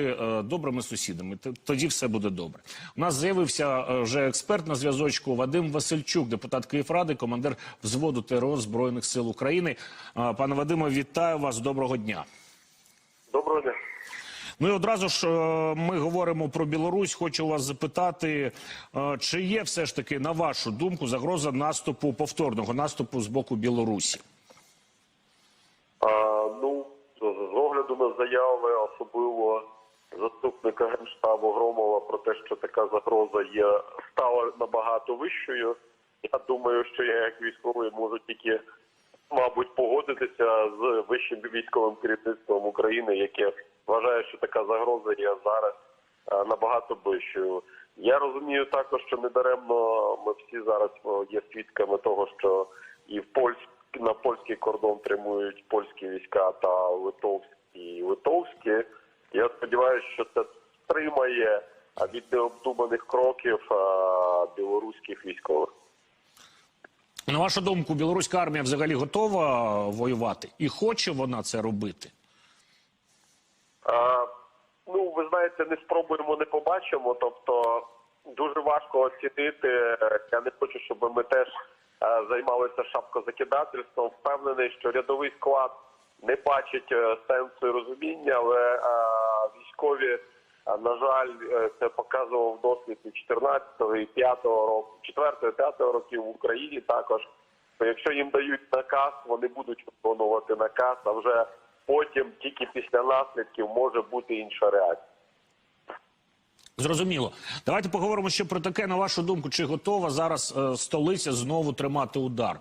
е, добрими сусідами. Тоді все буде добре. У нас з'явився е, вже експерт на зв'язочку Вадим Васильчук, депутат Київради, командир взводу ТРО Збройних сил України. Пане Вадиме, вітаю вас. Доброго дня. Доброго дня. Ну і одразу ж е, ми говоримо про Білорусь. Хочу вас запитати, чи є все ж таки, на вашу думку, загроза наступу повторного наступу з боку Білорусі? А, ну, з огляду на заяви особливо заступника генштабу Громова про те, що така загроза є, стала набагато вищою. Я думаю, що я як військовий можу тільки, мабуть, погодитися з вищим військовим керівництвом України, яке вважає, що така загроза є зараз е, набагато вищою. Я розумію також, що недаремно ми всі зараз е, є свідками того, що і в Польщі на польський кордон тримують польські війська та литовські і литовські. Я сподіваюся, що це стримає від необдуманих кроків білоруських військових. На вашу думку, білоруська армія взагалі готова воювати, і хоче вона це робити? А, ну, ви знаєте, не спробуємо, не побачимо. Тобто дуже важко оцінити. Я не хочу, щоб ми теж займалися шапкозакидательством. Впевнений, що рядовий склад не бачить е, сенсу і розуміння, але військові, е, на жаль, е, це показував досвід і 14-го, і 5-го року, 4-го, 5-го років в Україні також. Якщо їм дають наказ, вони будуть виконувати наказ, а вже потім, тільки після наслідків, може бути інша реакція. Зрозуміло. Давайте поговоримо ще про таке. На вашу думку, чи готова зараз е, столиця знову тримати удар?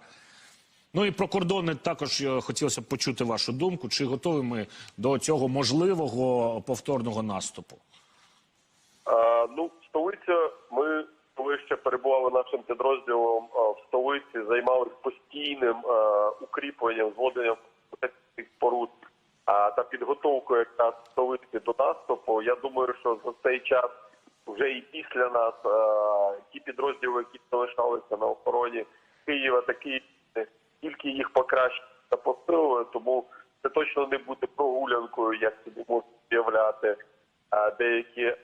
Ну і про кордони також е, хотілося б почути вашу думку. Чи готові ми до цього можливого повторного наступу? Е, ну, столиця, ми коли ще перебували нашим підрозділом е, в столиці, займалися постійним е, укріпленням, зводенням цих споруд а, та підготовкою якраз столиці до наступу. Я думаю, що за цей час вже і після нас е, ті підрозділи, які залишалися на охороні Києва, та Києва, тільки їх покращили та посилили, тому це точно не буде прогулянкою, як собі можуть уявляти а, деякі е,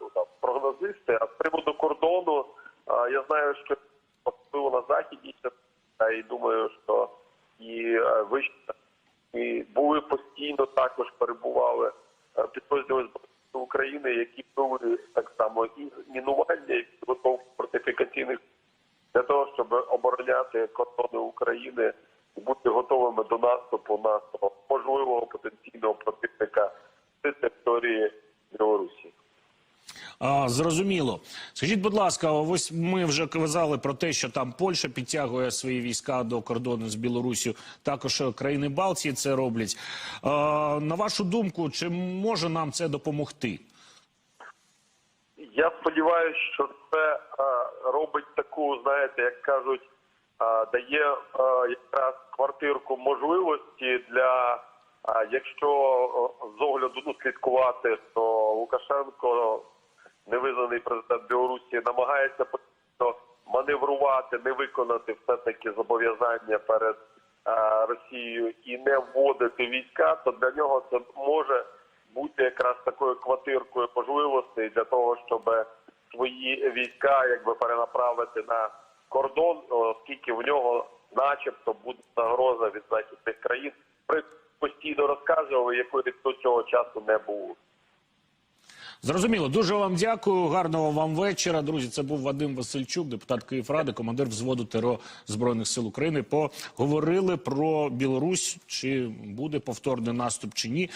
ну, там, прогнозисти. А з приводу кордону е, я знаю, що особливо на західній і думаю, що і е, вище і були постійно також перебували е, підрозділи Збройних України, які були так само і мінування, і підготовку фортифікаційних для того, щоб обороняти кордони України і бути готовими до наступу нашого можливого потенційного противника з території Білорусі. А, зрозуміло. Скажіть, будь ласка, ось ми вже казали про те, що там Польща підтягує свої війська до кордону з Білоруссю. Також країни Балтії це роблять. А, на вашу думку, чи може нам це допомогти? Я сподіваюся, що це робить таку, знаєте, як кажуть, дає якраз квартирку можливості для, якщо з огляду ну, слідкувати, то Лукашенко, невизнаний президент Білорусі, намагається маневрувати, не виконати все таки зобов'язання перед Росією і не вводити війська, то для нього це може бути якраз такою квартиркою можливостей для того, щоб свої війська якби перенаправити на кордон, оскільки в нього, начебто, буде загроза від західних країн. При постійно розказували, якої до цього часу не було. Зрозуміло. Дуже вам дякую. Гарного вам вечора. Друзі, це був Вадим Васильчук, депутат Київради, командир взводу ТРО Збройних сил України. Поговорили про Білорусь, чи буде повторний наступ, чи ні.